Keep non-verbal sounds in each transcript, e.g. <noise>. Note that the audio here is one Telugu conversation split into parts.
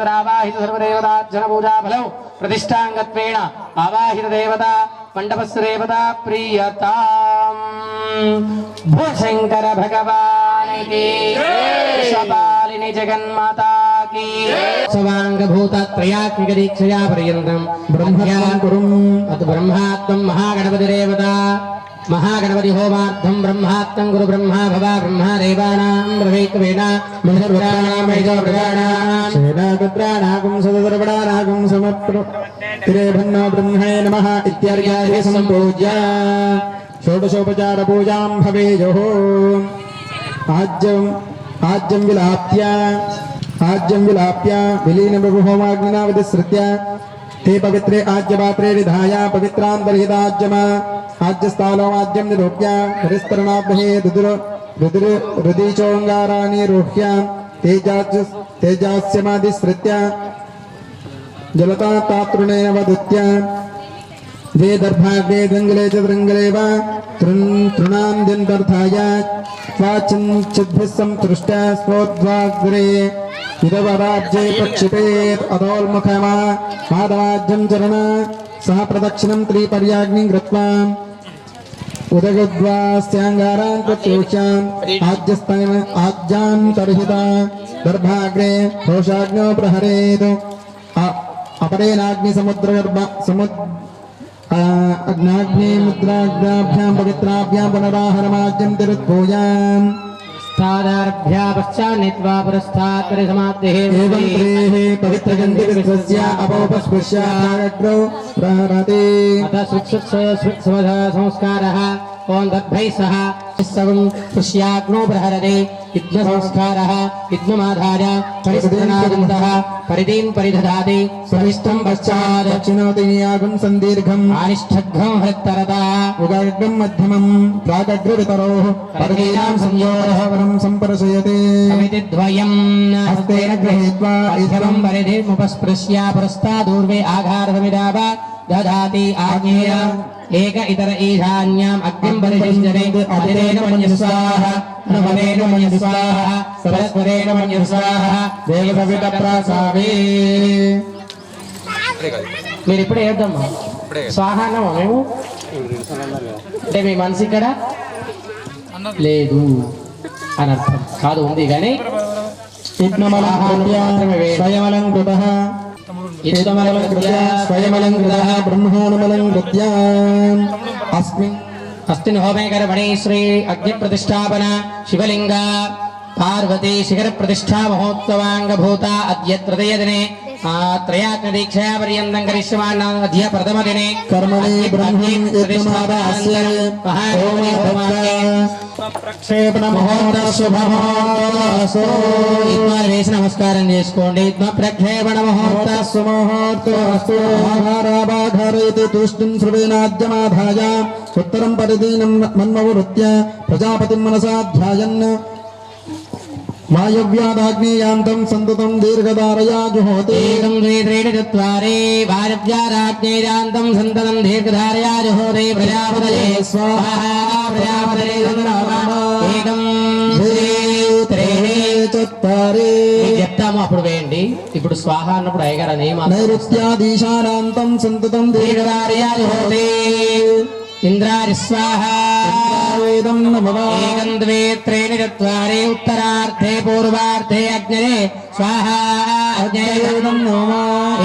ఈశ్వరావాహిత సర్వదేవతార్చన పూజా ఫలం ప్రతిష్టాంగత్వేణ ఆవాహిత దేవత మండపస్ దేవత ప్రియత భూశంకర భగవానికి విశ్వపాలిని జగన్మాతా की దీక్షయా పర్యంతం. బ్రహ్మజ్ఞానం కురుం. అత్ బ్రహ్మాత్మం మహాగణపతిరేవత महागणपति होमार्थम ब्रह्मात्म गुरु ब्रह्मा भवा ब्रह्मा देवानाम ब्रह्मेकवेना मधुराणाम मेजो प्रजाणाम सेनागुत्राणागुं सदुर्वणानागुं समप्रो तिरेभन्नो ब्रह्मणे नमः इत्यार्घ्याय संपूज्य षोडशोपचार पूजां भवेयोः। आज्यं आज्यं विलाप्य आज्यं विलाप्य विलीनप्रभु होमाग्निना विधिसृत्य ते पवित्रे आज्यपात्रे विधाय पवित्रान् बर्हिदाज्यमा आज्यस्थालो आज्यं निरूप्य हरिस्तरणाभ्ये रुद्र रुद्र रुदीचोङ्गाराणि रोह्य। तेजाज तेजास्यमादिश्रित्य। जलता तातृणेन वदुत्य वे दर्भाग्रे दृङ्गले च वृङ्गले वा तृन् तृणां दिनर्थाय स्वाचिञ्चिद्भिः सन्तुष्टा स्वोद्वाग्रे इदवराब्जे प्रक्षिपेत् अधोल्मुखमा पादवाज्यं चरण सह प्रदक्षिणं त्रिपर्याग्निं कृत्वा उदगद्वास्याङ्गारां प्रत्योक्ष्याम् आद्यस्तैव आद्यां तर्हिता दर्भाग्रे रोषाग्नौ प्रहरेत्। अपरेणाग्निसमुद्रगर्भ समुद्र अग्नाग्ने मुद्राग्नाभ्यां पवित्राभ्यां पुनराहरमाज्यं तिरुत्पूजाम् स्थादारभ्या पश्चान्नित्वा पुरस्तात् परिसमाप्तिः एवं त्रेः पवित्रगन्धिविश्वस्य अपोपस्पृश्याग्रौ प्रहरति अतः संस्कारः ओम भय सह सर्वं पुष्याग्नो प्रहरदे। यज्ञ संस्कारः यज्ञमाधाय परिस्थिनादन्तः परिदीन् परिदधाति प्रविष्टं पश्चात् दक्षिणोदीयागं सन्दीर्घम्। आनिष्ठघ्नं हृत्तरदा। उगर्गं मध्यमं प्रागग्रवितरोः। पर्वीणां संयोगः। वरं सम्परशयते। समिति द्वयम् हस्तेन गृहीत्वा इधरं परिधिमुपस्पृश्य पुरस्तादूर्वे आघारसमिदाव दधाति आज्ञेय। ఏక ఇతర ఈశాన్యాం అగ్నిం పరిశంజనే అతిరేణ మన్యస్వాహ నమరేణ మన్యస్వాహ సరస్వరేణ మన్యస్వాహ దేవసవిత ప్రసావే మీరు ఇప్పుడే వేద్దామా స్వాహానమా మేము? అంటే మీ మనసు ఇక్కడ? లేదు అని అర్థం కాదు ఉంది కానీ స్వయమలంకృత स्वयमलङ्कृतः यज्ञमलङ्कृत्य स्वयमलङ्कृतः ब्रह्माणमलङ्कृत्य अस्मिन् अस्मिन् होमेकर मणि श्री अग्नि प्रतिष्ठापन शिवलिंग पार्वती शिखर प्रतिष्ठा महोत्सवाङ्गभूता अद्य तृतीय दिने त्रयात्मदीक्षया पर्यन्तं करिष्यमाण अद्य प्रथम दिने कर्मणि ब्रह्मन् यज्ञमादास्य प्रक्षेपणमुहूर्तशुभमुहूर्तस्तु వేసి నమస్కారం చేసుకోండి ప్రక్షేపణ మహోత్సవ सुमुहूर्तस्तु आधाराबाधारयति तूष्णीं श्रुवेणाद्यमाधाय उत्तरं परिदीनं मन्मवृत्य प्रजापतिं मनसा ध्यायन् वायव्यादाग्नेयान्तं सन्ततं दीर्घधारया जुहोति एकं द्वे त्रीणि चत्वारि वायव्यादाग्नेयान्तं सन्ततं दीर्घधारया जुहोति प्रजापतये स्वाहा प्रजापतये एकं द्वे त्रीणि चत्वारि ఇప్పుడు స్వాహ అన్నప్పుడు అయ్యగారు అని నైరుత్యాదీశానాంతం సంతతం దీర్ఘదార్యాతి ఇంద్రారి స్వాహ. వేదం నమవాగం ద్వే త్రేణి చత్వారే ఉత్తరార్ధే పూర్వార్ధే అగ్నే. స్వాహ అగ్నేదం నమో.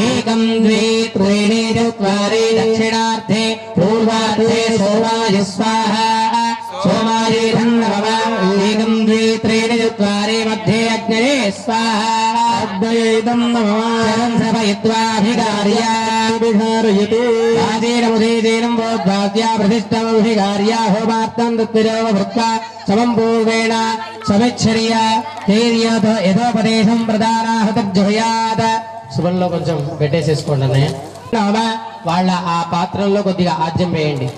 ఏకం ద్వే త్రేణి చత్వారే దక్షిణార్ధే పూర్వార్ధే సోమాయ స్వాహ. సోమాయే ధన్ నమవాం ఏకం ద్వే త్రేణి చత్వారే మధ్యే అగ్నే. స్వాహ अग्नयेदं नमः సభయిత్వాభికార్యా विहारयते రాజేనముదీజేనం బోద్వాద్యా ప్రతిష్టమభికార్యా హోమార్థం తత్విరోవ భృత్వా సమం పూర్వేణ సమిచ్చర్య ధైర్యతో యథోపదేశం ప్రధానాహతర్జుయాత్ శుభంలో కొంచెం పెట్టేసేసుకోండి అన్నయ్య నామ వాళ్ళ ఆ పాత్రల్లో కొద్దిగా ఆజ్యం వేయండి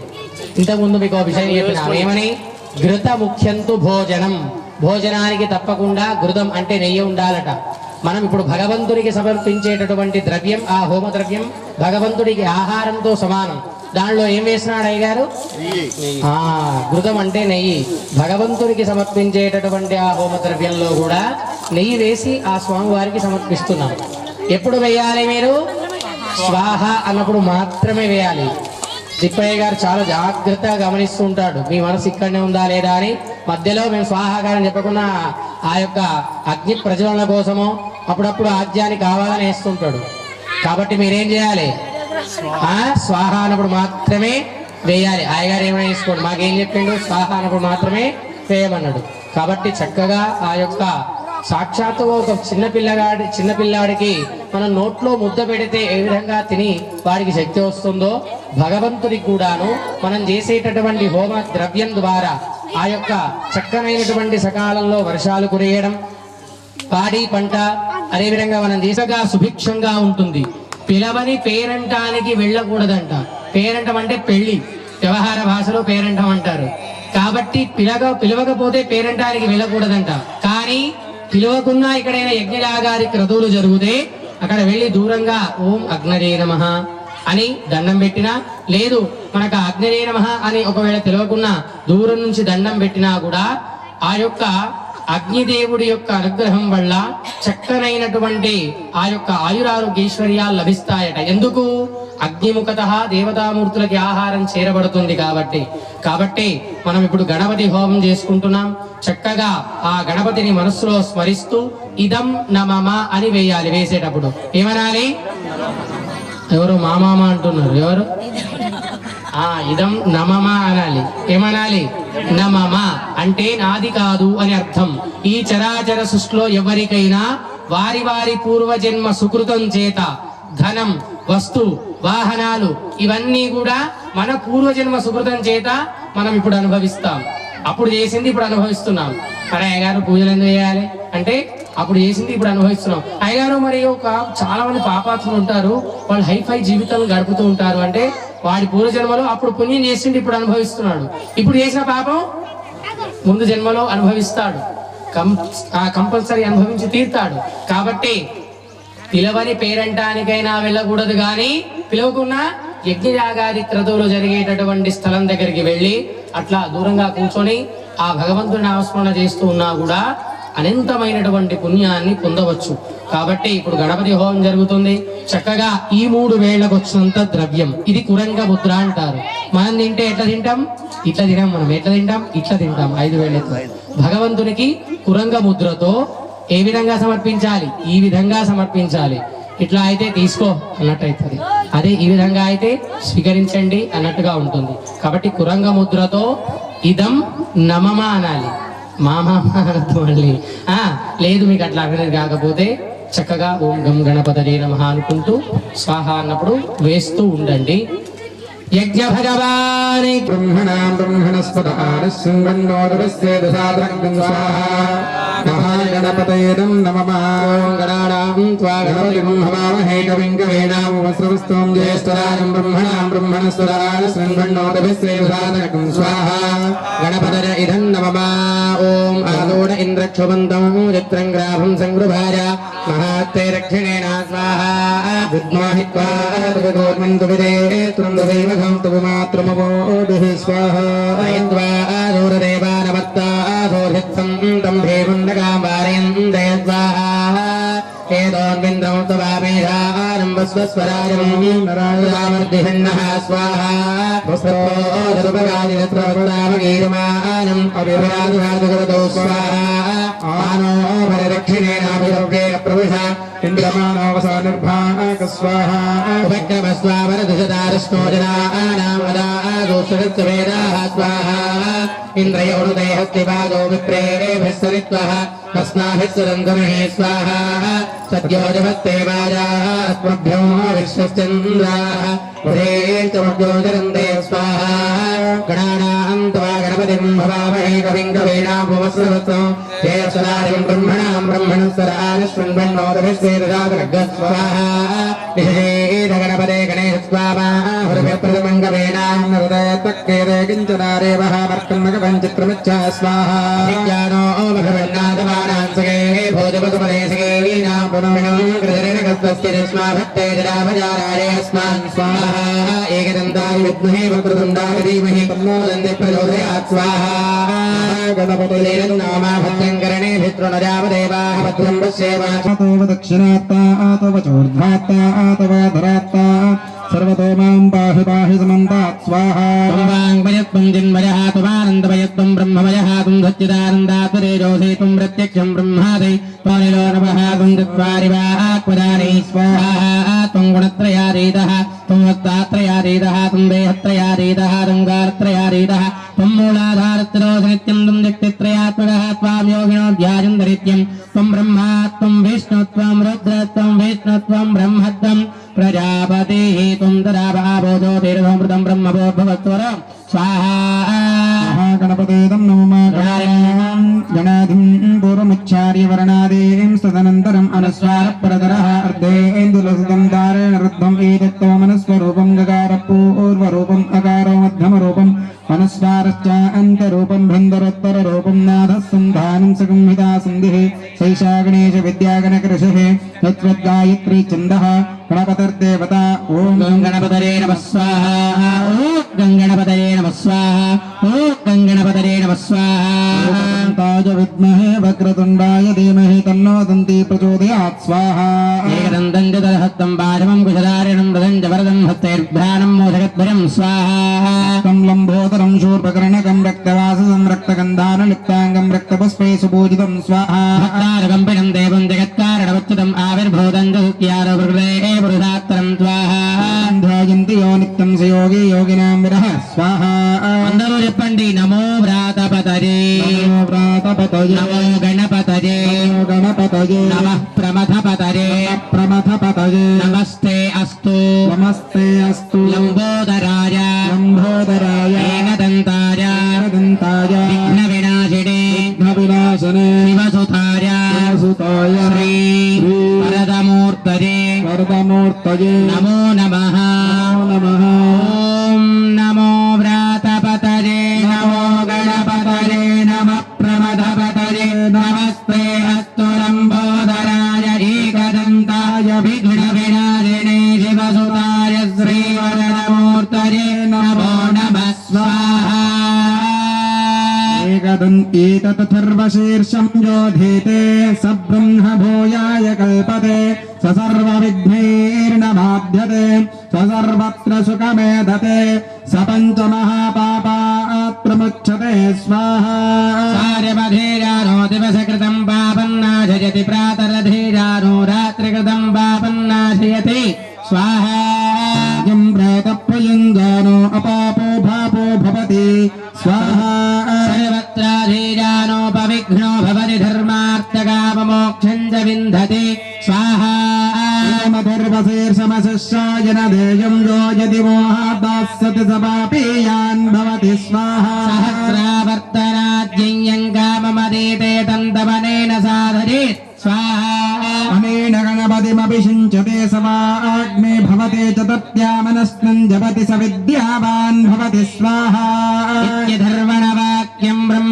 ఇంతకుముందు మీకు ఒక విషయం చెప్పిన ఏమని ఘృత ముఖ్యంతు భోజనం భోజనానికి తప్పకుండా ఘృతం అంటే నెయ్యి ఉండాలట మనం ఇప్పుడు భగవంతుడికి సమర్పించేటటువంటి ద్రవ్యం ఆ హోమ ద్రవ్యం భగవంతుడికి ఆహారంతో సమానం. దానిలో ఏం వేసినాడు అయ్యగారు? ఆ ఘృతం అంటే నెయ్యి. భగవంతుడికి సమర్పించేటటువంటి ఆ హోమ ద్రవ్యంలో కూడా నెయ్యి వేసి ఆ స్వామి వారికి సమర్పిస్తున్నాం. ఎప్పుడు వేయాలి మీరు? స్వాహ అన్నప్పుడు మాత్రమే వేయాలి. తిప్పయ్య గారు చాలా జాగ్రత్తగా గమనిస్తూ ఉంటాడు. మీ మనసు ఇక్కడనే ఉందా లేదా అని. మధ్యలో మేము స్వాహాకారం చెప్పకుండా ఆ యొక్క అగ్ని ప్రజ్వలన కోసము అప్పుడప్పుడు ఆజ్యాన్ని కావాలని వేస్తుంటాడు కాబట్టి మీరేం చేయాలి? స్వాహ అన్నప్పుడు మాత్రమే వేయాలి. ఆయగారు ఏమైనా వేసుకోండి మాకేం చెప్పిండు? స్వాహ అన్నప్పుడు మాత్రమే వేయమన్నాడు. కాబట్టి చక్కగా ఆ యొక్క సాక్షాత్తు ఒక చిన్న పిల్లగాడి చిన్న పిల్లాడికి మనం నోట్లో ముద్ద పెడితే ఏ విధంగా తిని వారికి శక్తి వస్తుందో భగవంతుడికి కూడాను మనం చేసేటటువంటి హోమ ద్రవ్యం ద్వారా ఆ యొక్క చక్కనైనటువంటి సకాలంలో వర్షాలు కురియడం పాడి పంట అదేవిధంగా మనం చేసగా సుభిక్షంగా ఉంటుంది. పిలవని పేరంటానికి వెళ్ళకూడదంట. పేరంటం అంటే పెళ్ళి వ్యవహార భాషలో పేరంటం అంటారు. కాబట్టి పిలగ పిలవకపోతే పేరంటానికి వెళ్ళకూడదంట. కానీ పిలవకున్నా ఎక్కడైనా యజ్ఞయాగాది క్రతువులు జరిగితే అక్కడ వెళ్ళి దూరంగా ఓం అగ్నరే నమ అని దండం పెట్టినా లేదు మనకు అగ్నరే నమః అని ఒకవేళ తెలియకున్నా దూరం నుంచి దండం పెట్టినా కూడా ఆ యొక్క అగ్నిదేవుడి యొక్క అనుగ్రహం వల్ల చక్కనైనటువంటి ఆ యొక్క ఆయురారోగ్యైశ్వర్యాలు లభిస్తాయట. ఎందుకు? అగ్నిముఖత దేవతామూర్తులకి ఆహారం చేరబడుతుంది కాబట్టి. కాబట్టి మనం ఇప్పుడు గణపతి హోమం చేసుకుంటున్నాం. చక్కగా ఆ గణపతిని మనస్సులో స్మరిస్తూ ఇదం నమమ అని వేయాలి వేసేటప్పుడు. ఏమనాలి? ఎవరు మామామ అంటున్నారు? ఎవరు? ఆ ఇదం నమమ అనాలి. ఏమనాలి? నమమ. అంటే నాది కాదు అని అర్థం. ఈ చరాచర సృష్టిలో ఎవరికైనా వారి వారి పూర్వజన్మ సుకృతం చేత ధనం వస్తు వాహనాలు ఇవన్నీ కూడా మన పూర్వజన్మ సుకృతం చేత మనం ఇప్పుడు అనుభవిస్తాం. అప్పుడు చేసింది ఇప్పుడు అనుభవిస్తున్నాం. మరి అయ్యగారు పూజలు ఎందుకు చేయాలి? అంటే అప్పుడు చేసింది ఇప్పుడు అనుభవిస్తున్నాం. అయ్యగారు మరి ఒక చాలా మంది పాపాత్ములు ఉంటారు. వాళ్ళు హైఫై జీవితం గడుపుతూ ఉంటారు. అంటే వాడి పూర్వజన్మలో అప్పుడు పుణ్యం చేసింది ఇప్పుడు అనుభవిస్తున్నాడు. ఇప్పుడు చేసిన పాపం ముందు జన్మలో అనుభవిస్తాడు. కం కంపల్సరీ అనుభవించి తీరుతాడు. కాబట్టి పిలవని పేరంటానికైనా వెళ్ళకూడదు కానీ పిలవకున్నా యజ్ఞయాగాది క్రతువులు జరిగేటటువంటి స్థలం దగ్గరికి వెళ్ళి అట్లా దూరంగా కూర్చొని ఆ భగవంతుని నామస్మరణ చేస్తూ ఉన్నా కూడా అనంతమైనటువంటి పుణ్యాన్ని పొందవచ్చు. కాబట్టి ఇప్పుడు గణపతి హోమం జరుగుతుంది. చక్కగా ఈ మూడు వేళ్ళకు వచ్చినంత ద్రవ్యం. ఇది కురంగ ముద్ర అంటారు. మనం తింటే ఎట్లా తింటాం? ఇట్లా తినాం మనం. ఎట్లా తింటాం? ఇట్లా తింటాం. ఐదు వేళ్ళతో భగవంతునికి కురంగ ముద్రతో ఏ విధంగా సమర్పించాలి? ఈ విధంగా సమర్పించాలి. ఇట్లా అయితే తీసుకో అన్నట్టు అవుతుంది అదే ఈ విధంగా అయితే స్వీకరించండి అన్నట్టుగా ఉంటుంది. కాబట్టి కురంగ ముద్రతో ఇదం నమమ అనాలి. మామ అనొద్దు మళ్ళీ. ఆ లేదు మీకు అట్లా అనేది కాకపోతే చక్కగా ఓం గం గణపతజే నమః అనుకుంటూ స్వాహ అన్నప్పుడు వేస్తూ ఉండండి. యజ్ఞ భగవాని బ్రహ్మణాం బ్రహ్మణస్పద ఆనశృణ్వన్నోదరస్యేదసాదరం స్వాహా మహాగణపతయేదం నమమా గణానాం త్వా గణపతిం హవామహే కవిం కవీనాముపస్రవస్తం జ్యేష్ఠరాజం బ్రహ్మణాం బ్రహ్మణస్పద ఆనశృణ్వన్నోదరస్యేదసాదరం స్వాహా గణపతయ ఇదం నమమా ఓం ఆదోడ ఇంద్రక్షుబంతం చిత్రం గ్రాభం సంగృభాయ మహాత్తే దక్షిణేన స్వాహ విద్మాహిత్వా దుర్గోర్మంతు విదే త్వం దైవఘం తవ మాత్రమవోభిః స్వాహా అయద్వా దూరదేవానవర్తాధోహిత్సం తం భీముండకాంబారేంద్రయ ब्रह्मस्वस्वरागवेणी नरायणावर्धिहन्नः स्वाहा स्वस्वोदुपगादिनत्रवृतामगीर्मानम् अभिभ्रातुभातुकरतो स्वाहा आनो भरदक्षिणेनाभिरव्येण प्रविश इन्द्रमानवसानिर्भाक स्वाहा उपक्रमस्वावरदुषदारस्नो जनानामदादोषवेदाः स्वाहा इन्द्रयोरुदयहस्तिभागो विप्रेभिः सरित्वः तस्माभिः सुरन्दमिः स्वाहा सद्यो जगत्तेवाजाः अस्मभ्यो विश्वश्चन्द्राः उदेतमभ्योजरन्दे स्वाहा गणानाम् त्वा गणपतिम् भवामहे कविम् कवीनाम् भुवस्रवत्सो చేస్తున్నారం బ్రహ్మణాం బ్రహ్మణస్వరానుష్మన్మోదగణపదే గణేశ స్వామాహృదయప్రదమంగవేణాన్నృదయత్వక్కేదే కించనారేవహామర్కన్మగపంచిత్రమిచ్చా స్వాహా భగవన్నాథమానాంసగే భోజపగమనే पुनर्गणं कृदरेणगतस्तिरेष्माभट्टेजराभजारायस्मान् स्वाहा एकदन्ताय विद्महे वक्रतुण्डाय धीमहि तन्नो दन्ते प्रचोदयात् स्वाहा गणपतिरेरन्नामाभद्रङ्करणे भितृणजामदेवाः भद्रं पश्येवा दक्षिणात्ता आतव चोर्ध्वात्ता आतव धरात्ता सर्वतो मां पाहि पाहि समन्तात् स्वाहा ब्रह्ममयः त्वं सच्चिदानन्दात्मरेजोऽसि त्वं प्रत्यक्षं ब्रह्मादि त्वनिलो नमः त्वं चत्वारिवाक्वदानि स्वाहा त्वं गुणत्रयातीतः त्वं वक्तात्रयातीतः त्वं देहत्रयातीतः रङ्गारत्रयातीतः त्वं मूलाधारत्रयोः नित्यं त्वं व्यक्तित्रयात्मकः त्वां योगिनो ध्यायन्त नित्यं त्वं ब्रह्मा त्वं विष्णु त्वं रुद्र त्वं विष्णु त्वं ब्रह्मत्वं प्रजापतिः त्वं तदाभावोजो तीर्थमृतं ब्रह्मभोद्भवत्वरं स्वाहा पूर्वमुच्चार्य वर्णादीं तदनन्तरम् अनुस्वारपरतरः चतुर्वशीर्षम् योधीते स ब्रह्मभूयाय कल्पते स सर्वविघ्नैर्न बाध्यते स सर्वत्र सुखमेधते स पञ्चमहापापात्रमुच्यते स्वाहा दिवसकृतम् पापन्नाजयति प्रातरधीरारो विन्दति स्वाहा मधुर्वशीर्षमशिष्यायन देयं यो यदि मोहादास्यति स पापीयान् भवति स्वाहा सहस्रावर्तनाद्यं काममदीते तन्तवनेन साधयेत् स्वाहा अनेन गणपतिमभिषिञ्चते स वा अग्ने भवते च तत्यामनस्मिन् जपति स विद्यावान् भवति स्वाहा नित्यधर्मणवाक्यं ब्रह्माद्यावरणं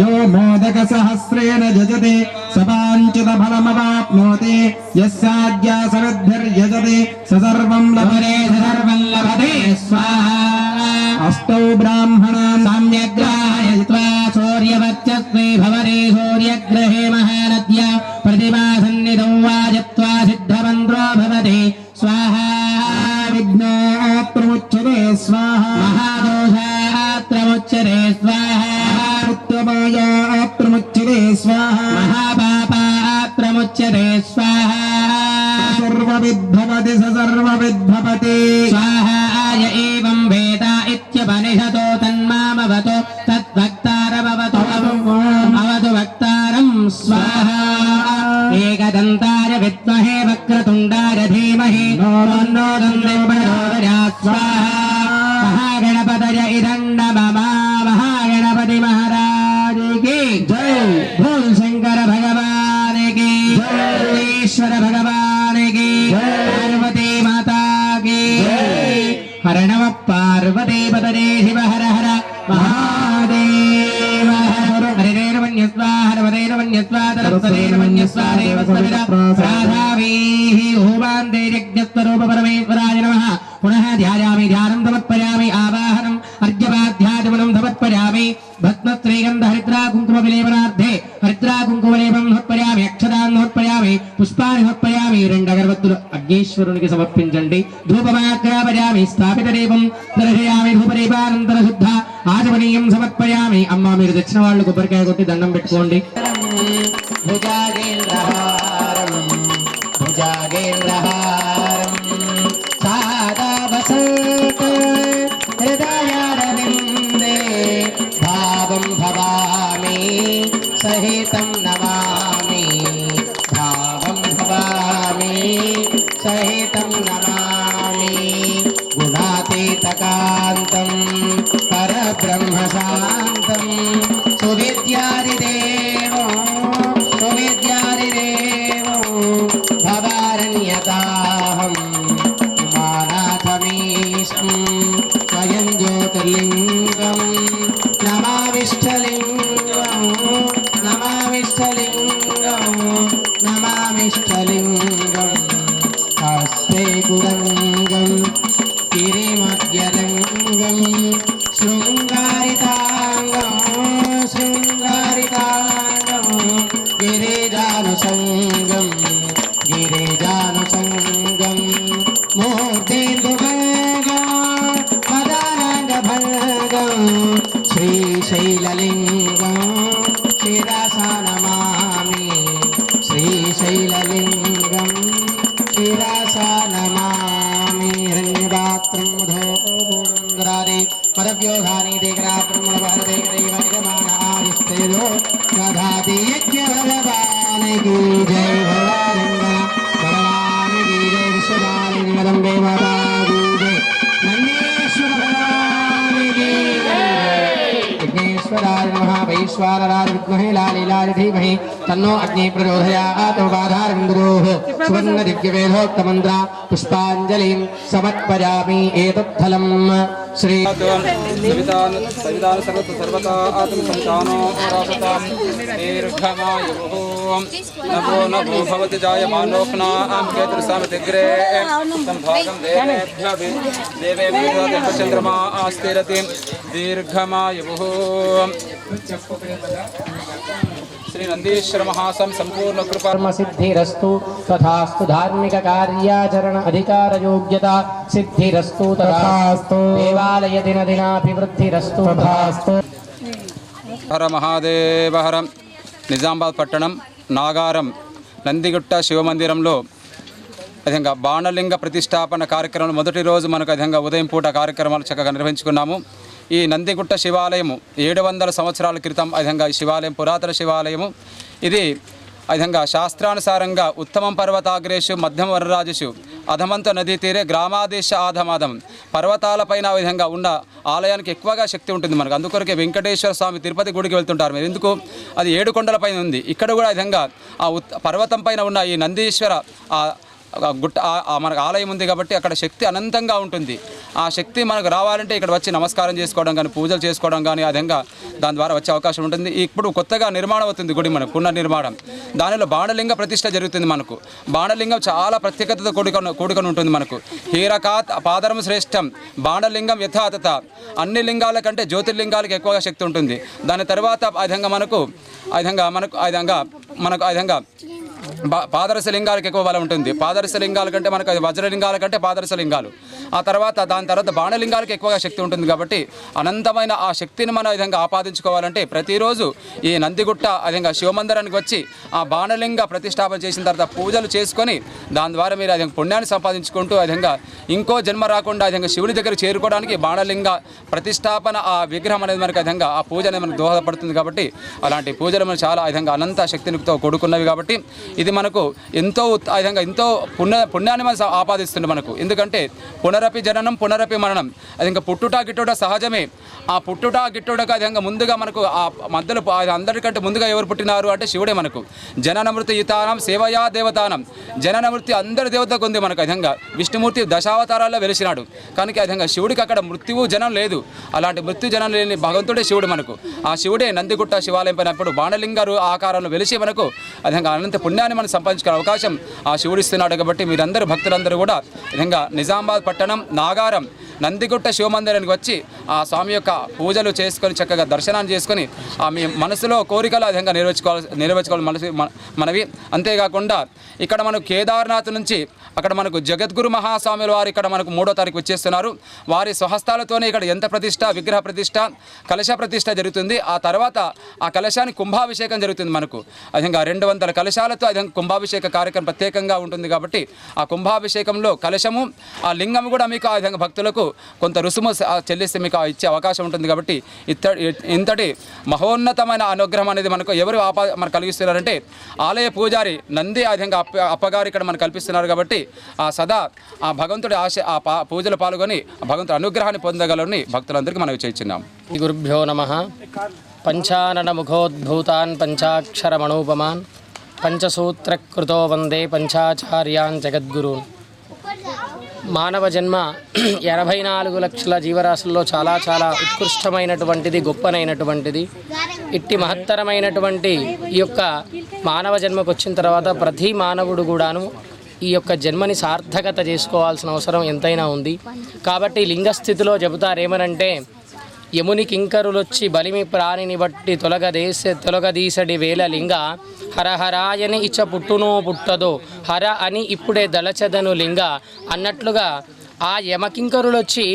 यो मोदकसहस्रेण यजति स वाञ्छितफलमवाप्नोति यस्याद्या सविद्भिर्यजति स सर्वं लभते लभते सर्वं लभते, स्वाहा। अष्टौ ब्राह्मणान् साम्यग्राहयित्वा भवरे सूर्यग्रहे महानद्या महापापात्रमुच्यते स्वाहा सर्वविद्भवति स सर्वविद्भवति स्वाहाय एवं वेद इत्यपनिषतो तन्मामवतो तद्भक्तारमवतु अवतु भक्तारं स्वाहा एकदन्ताय विद्महे वक्रतुण्डाय धीमहि नो दन्दोदयात् स्वाहा పార్వతీపతనే శివ హర హర. మహాదేవ హరిరేరమన్యస్వా హరవరేరమన్యస్వా తరస్వరేరమన్యస్వా దేవస్వవిద రాధావీః హోమాంతే యజ్ఞస్వరూప పరమేశ్వరాయ నమః పునః ధ్యాయామి ధ్యానం సమర్పయామి ఆవాహనం అర్ఘ్యపాధ్యాచమనం సమర్పయామి భస్మశ్రీగంధ హరిద్రా కుంకుమ విలేపనార్థే హరిద్రా కుంకుమలేపం సమర్పయామి సమర్పయామి పుష్పాన్ని సమర్పయామి రెండు అగరవత్తులు అగ్నేశ్వరునికి సమర్పించండి. ధూపమాగ్రాపయామి స్థాపిత దీపం దర్శయామి ధూపదీపానంతర శుద్ధ ఆచమనీయం సమర్పయామి. అమ్మ మీరు తెచ్చిన వాళ్ళు కొబ్బరికాయ కొట్టి దండం పెట్టుకోండి. परव्योघानी देख रहा ब्रह्म भर देख रही वर्गमान आविष्टे दो राधा दीज्य भगवान की जय भगवान भगवान की जय विश्वदान जगदम्बे माता की तन्नो अग्नि प्रचोदयात् बाधारन्दरोः सुवर्ण दिव्यवेदोक्तमन्त्रा पुष्पाञ्जलिं समर्पयामि एतत्फलम्। శ్రీ సవితాన్ సవితాన్ సర్వత. సర్వతా ఆత్మ సంతానో రాసతాం దీర్ఘమాయుః నమో నమో భవతి జాయమానోక్నాం కేతుర్సామతిగ్రే తం భాగం దేవేభ్య ఆస్థిరతి దీర్ఘమాయుః శ్రీ నందీశ్వర మహాసం సంపూర్ణ కృపా. కర్మ సిద్ధిరస్తు తథాస్తు ధార్మిక కార్యాచరణ అధికార యోగ్యత సిద్ధిరస్తు తథాస్తు దేవాలయ దిన దినాభివృద్ధిరస్తు తథాస్తు హర మహాదేవ హర. నిజామాబాద్ పట్టణం నాగారం నందిగుట్ట శివమందిరంలో విధంగా బాణలింగ ప్రతిష్టాపన కార్యక్రమం మొదటి రోజు మనకు విధంగా ఉదయం పూట కార్యక్రమాలు చక్కగా నిర్వహించుకున్నాము. ఈ నందిగుట్ట శివాలయము ఏడు వందల సంవత్సరాల క్రితం ఆ విధంగా ఈ శివాలయం పురాతన శివాలయము. ఇది ఆ విధంగా శాస్త్రానుసారంగా ఉత్తమం పర్వతాగ్రేషు మధ్యం వరరాజుషు అధమంత నదీ తీరే గ్రామాదేశ ఆధమాధం పర్వతాలపైన విధంగా ఉన్న ఆలయానికి ఎక్కువగా శక్తి ఉంటుంది మనకు. అందుకొరకే వెంకటేశ్వర స్వామి తిరుపతి గుడికి వెళ్తుంటారు మీరు. ఎందుకు? అది ఏడు కొండలపైన ఉంది. ఇక్కడ కూడా విధంగా ఆ ఉత్ పర్వతం పైన ఉన్న ఈ నందీశ్వర ఆ గుట్ట మనకు ఆలయం ఉంది కాబట్టి అక్కడ శక్తి అనంతంగా ఉంటుంది. ఆ శక్తి మనకు రావాలంటే ఇక్కడ వచ్చి నమస్కారం చేసుకోవడం కానీ పూజలు చేసుకోవడం కానీ ఆ విధంగా దాని ద్వారా వచ్చే అవకాశం ఉంటుంది. ఇప్పుడు కొత్తగా నిర్మాణం అవుతుంది గుడి మనకు పునర్నిర్మాణం. దానిలో బాణలింగ ప్రతిష్ట జరుగుతుంది మనకు. బాణలింగం చాలా ప్రత్యేకతతో కూడుకొని కూడుకొని ఉంటుంది మనకు. హీరకాత్ పాదరం శ్రేష్టం బాణలింగం యథాతథ. అన్ని లింగాల కంటే జ్యోతిర్లింగాలకు ఎక్కువగా శక్తి ఉంటుంది. దాని తర్వాత ఆ విధంగా మనకు ఆ విధంగా మనకు ఆ విధంగా మనకు ఆ విధంగా పాదరస లింగాలకు ఎక్కువ బలం ఉంటుంది. పాదరస లింగాల కంటే మనకు వజ్రలింగాల కంటే పాదరస లింగాలు. ఆ తర్వాత దాని తర్వాత బాణలింగాలకు ఎక్కువగా శక్తి ఉంటుంది కాబట్టి అనంతమైన ఆ శక్తిని మనం విధంగా ఆపాదించుకోవాలంటే ప్రతిరోజు ఈ నందిగుట్ట ఆ విధంగా శివమందిరానికి వచ్చి ఆ బాణలింగ ప్రతిష్టాపన చేసిన తర్వాత పూజలు చేసుకొని దాని ద్వారా మీరు అదే పుణ్యాన్ని సంపాదించుకుంటూ ఆ విధంగా ఇంకో జన్మ రాకుండా ఆ విధంగా శివుని దగ్గర చేరుకోవడానికి బాణలింగ ప్రతిష్టాపన ఆ విగ్రహం అనేది మనకు ఆ విధంగా ఆ పూజ అనేది మనకు దోహదపడుతుంది కాబట్టి అలాంటి పూజలు మనం చాలా విధంగా అనంత శక్తితో కూడుకున్నవి కాబట్టి ఇది మనకు ఎంతో ఆ విధంగా ఎంతో పుణ్య పుణ్యాన్ని మనం ఆపాదిస్తుంది మనకు. ఎందుకంటే పునరపి జననం పునరపి మరణం. అది ఇంకా పుట్టుట గిట్టుట సహజమే. ఆ పుట్టుట గిట్టుటకు అది ముందుగా మనకు ఆ మధ్యలో అందరికంటే ముందుగా ఎవరు పుట్టినారు అంటే శివుడే మనకు. జననమృతి యుతానం సేవయా దేవతానం. జననమృతి అందరి దేవతకు ఉంది మనకు ఆ విధంగా. విష్ణుమూర్తి దశావతారాల్లో వెలిసినాడు. కనుక అధికంగా విధంగా శివుడికి అక్కడ మృత్యువు జనం లేదు. అలాంటి మృత్యు జనం లేని భగవంతుడే శివుడు మనకు. ఆ శివుడే నందిగుట్ట శివాలయం పైనప్పుడు బాణలింగారు ఆకారంలో వెలిసి మనకు అధికంగా విధంగా అనంత పుణ్యాన్ని మనం సంపాదించుకునే అవకాశం ఆ శివుడిస్తున్నాడు కాబట్టి మీరందరూ భక్తులందరూ కూడా నిజంగా నిజామాబాద్ పట్టణం నాగారం నందిగుట్ట శివమందిరానికి వచ్చి ఆ స్వామి యొక్క పూజలు చేసుకొని చక్కగా దర్శనాన్ని చేసుకొని ఆ మీ మనసులో కోరికలు ఆ విధంగా నెరవేర్చుకోవాలి నెరవేర్చుకోవాలి మనసు మన- మనవి. అంతేకాకుండా ఇక్కడ మనం కేదార్నాథ్ నుంచి అక్కడ మనకు జగద్గురు మహాస్వాముల వారు ఇక్కడ మనకు మూడో తారీఖు వచ్చేస్తున్నారు. వారి స్వహస్తాలతోనే ఇక్కడ యంత్ర ప్రతిష్ట విగ్రహ ప్రతిష్ట కలశ ప్రతిష్ట జరుగుతుంది. ఆ తర్వాత ఆ కలశానికి కుంభాభిషేకం జరుగుతుంది మనకు. అదేవిధంగా రెండు వందల కలశాలతో అదే కుంభాభిషేక కార్యక్రమం ప్రత్యేకంగా ఉంటుంది కాబట్టి ఆ కుంభాభిషేకంలో కలశము ఆ లింగము కూడా మీకు ఆ విధంగా భక్తులకు కొంత రుసుము చెల్లిస్తే మీకు ఇచ్చే అవకాశం ఉంటుంది కాబట్టి ఇత ఇంతటి మహోన్నతమైన అనుగ్రహం అనేది మనకు ఎవరు ఆపా మనకు కలిగిస్తున్నారంటే ఆలయ పూజారి నంది ఆ విధంగా అప్ప అప్పగారు ఇక్కడ మనకు కల్పిస్తున్నారు కాబట్టి సదా ఆ భగవంతుడి ఆశ ఆ పా పూజలు పాల్గొని ఆ భగవంతుడి అనుగ్రహాన్ని పొందగలని భక్తులందరికీ మనం చేయించున్నాం గురుభ్యో నమ. పంచానన ముఖోద్భూతాన్ పంచాక్షరమణూపమాన్. పంచసూత్రకృతో వందే పంచాచార్యాన్ జగద్గురు మానవ జన్మ <clears throat> ఎనభై నాలుగు లక్షల జీవరాశుల్లో చాలా చాలా ఉత్కృష్టమైనటువంటిది గొప్పనైనటువంటిది. ఇట్టి మహత్తరమైనటువంటి ఈ యొక్క మానవ జన్మకు వచ్చిన తర్వాత ప్రతి మానవుడు కూడాను ఈ యొక్క జన్మని సార్థకత చేసుకోవాల్సిన అవసరం ఎంతైనా ఉంది. కాబట్టి లింగస్థితిలో చెబుతారేమనంటే యముని కింకరులొచ్చి బలిమి ప్రాణిని బట్టి తొలగదేసే తొలగదీసడి వేల లింగ హరహరాయని ఇచ్చ పుట్టునో పుట్టదో హర అని ఇప్పుడే దళచదను లింగ అన్నట్లుగా ఆ యమకింకరులొచ్చి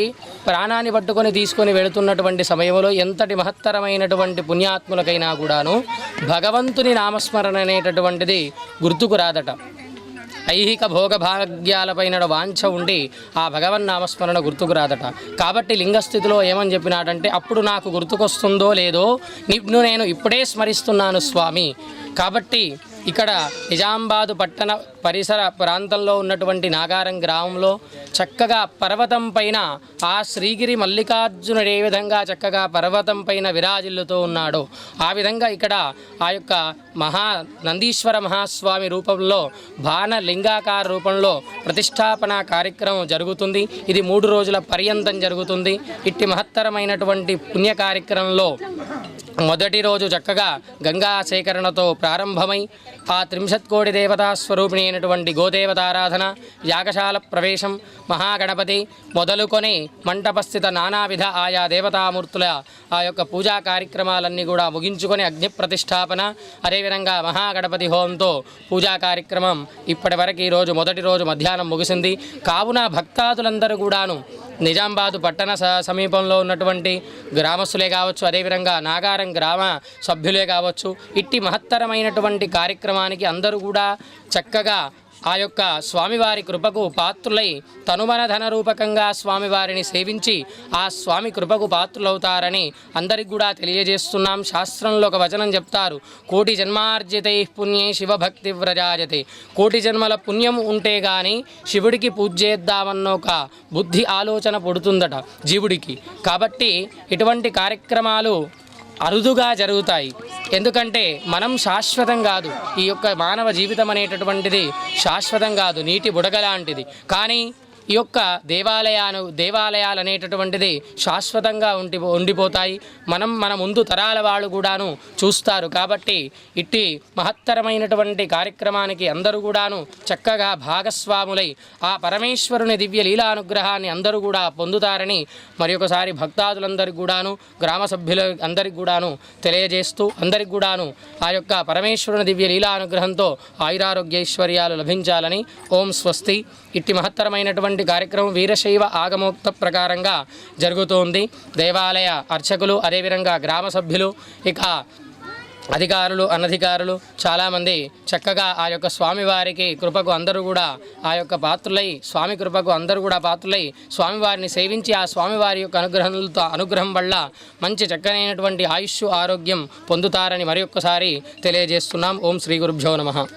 ప్రాణాన్ని పట్టుకొని తీసుకొని వెళుతున్నటువంటి సమయంలో ఎంతటి మహత్తరమైనటువంటి పుణ్యాత్ములకైనా కూడాను భగవంతుని నామస్మరణ అనేటటువంటిది గుర్తుకు రాదట. ఐహిక భోగభాగ్యాలపైన వాంఛ ఉండి ఆ భగవన్ నామస్మరణ గుర్తుకు రాదట కాబట్టి లింగస్థితిలో ఏమని చెప్పినాడంటే అప్పుడు నాకు గుర్తుకొస్తుందో లేదో నిన్ను నేను ఇప్పుడే స్మరిస్తున్నాను స్వామి. కాబట్టి ఇక్కడ నిజామాబాదు పట్టణ పరిసర ప్రాంతంలో ఉన్నటువంటి నాగారం గ్రామంలో చక్కగా పర్వతం పైన ఆ శ్రీగిరి మల్లికార్జునుడు ఏ విధంగా చక్కగా పర్వతం పైన విరాజిల్లుతూ ఉన్నాడు. ఆ విధంగా ఇక్కడ ఆ యొక్క మహా నందీశ్వర మహాస్వామి రూపంలో బాణ లింగాకార రూపంలో ప్రతిష్టాపన కార్యక్రమం జరుగుతుంది. ఇది మూడు రోజుల పర్యంతం జరుగుతుంది. ఇట్టి మహత్తరమైనటువంటి పుణ్య కార్యక్రమంలో మొదటి రోజు చక్కగా గంగా సేకరణతో ప్రారంభమై ఆ త్రింశత్ కోటి దేవతా స్వరూపిణి అయినటువంటి గోదేవతారాధన యాగశాల ప్రవేశం మహాగణపతి మొదలుకొని మంటపస్థిత నానావిధ ఆయా దేవతామూర్తుల ఆ యొక్క పూజా కార్యక్రమాలన్నీ కూడా ముగించుకొని అగ్ని ప్రతిష్టాపన అదేవిధంగా మహాగణపతి హోంతో పూజా కార్యక్రమం ఇప్పటి వరకు ఈరోజు మొదటి రోజు మధ్యాహ్నం ముగిసింది. కావున భక్తాదులందరూ కూడాను నిజామాబాద్ పట్టణ స- సమీపంలో ఉన్నటువంటి గ్రామస్తులే కావచ్చు అదేవిధంగా నాగారం గ్రామ సభ్యులే కావచ్చు ఇట్టి మహత్తరమైనటువంటి కార్యక్రమానికి అందరూ కూడా చక్కగా ఆ యొక్క స్వామివారి కృపకు పాత్రులై తనుమనధన రూపకంగా స్వామివారిని సేవించి ఆ స్వామి కృపకు పాత్రులవుతారని అందరికి కూడా తెలియజేస్తున్నాం. శాస్త్రంలో ఒక వచనం చెప్తారు. కోటి జన్మార్జితై పుణ్యే శివభక్తి వ్రజాయతే. కోటి జన్మల పుణ్యం ఉంటే కానీ శివుడికి పూజ చేద్దామన్న ఒక బుద్ధి ఆలోచన పుడుతుందట జీవుడికి. కాబట్టి ఇటువంటి కార్యక్రమాలు అరుదుగా జరుగుతాయి. ఎందుకంటే మనం శాశ్వతం కాదు. ఈ యొక్క మానవ జీవితం అనేటటువంటిది శాశ్వతం కాదు. నీటి బుడగ లాంటిది. కానీ ఈ యొక్క దేవాలయాలు దేవాలయాలు అనేటటువంటిది శాశ్వతంగా ఉండి ఉండిపోతాయి. మనం మన ముందు తరాల వాళ్ళు కూడాను చూస్తారు. కాబట్టి ఇట్టి మహత్తరమైనటువంటి కార్యక్రమానికి అందరూ కూడాను చక్కగా భాగస్వాములై ఆ పరమేశ్వరుని దివ్య లీలానుగ్రహాన్ని అందరూ కూడా పొందుతారని మరి ఒకసారి భక్తాదులందరికీ కూడాను గ్రామ సభ్యుల అందరికి కూడాను తెలియజేస్తూ అందరికి కూడాను ఆ యొక్క పరమేశ్వరుని దివ్య లీలానుగ్రహంతో ఆయురారోగ్యైశ్వర్యాలు లభించాలని ఓం స్వస్తి. ఇట్టి మహత్తరమైనటువంటి కార్యక్రమం వీరశైవ ఆగమోక్త ప్రకారంగా జరుగుతోంది. దేవాలయ అర్చకులు అదేవిధంగా గ్రామ సభ్యులు ఇక అధికారులు అనధికారులు చాలామంది చక్కగా ఆ యొక్క స్వామివారికి కృపకు అందరూ కూడా ఆ యొక్క పాత్రులై స్వామి కృపకు అందరూ కూడా పాత్రులై స్వామివారిని సేవించి ఆ స్వామివారి యొక్క అనుగ్రహంతో అనుగ్రహం వల్ల మంచి చక్కనైనటువంటి ఆయుష్ ఆరోగ్యం పొందుతారని మరి ఒక్కసారి తెలియజేస్తున్నాం. ఓం శ్రీ గురుభ్యో నమ.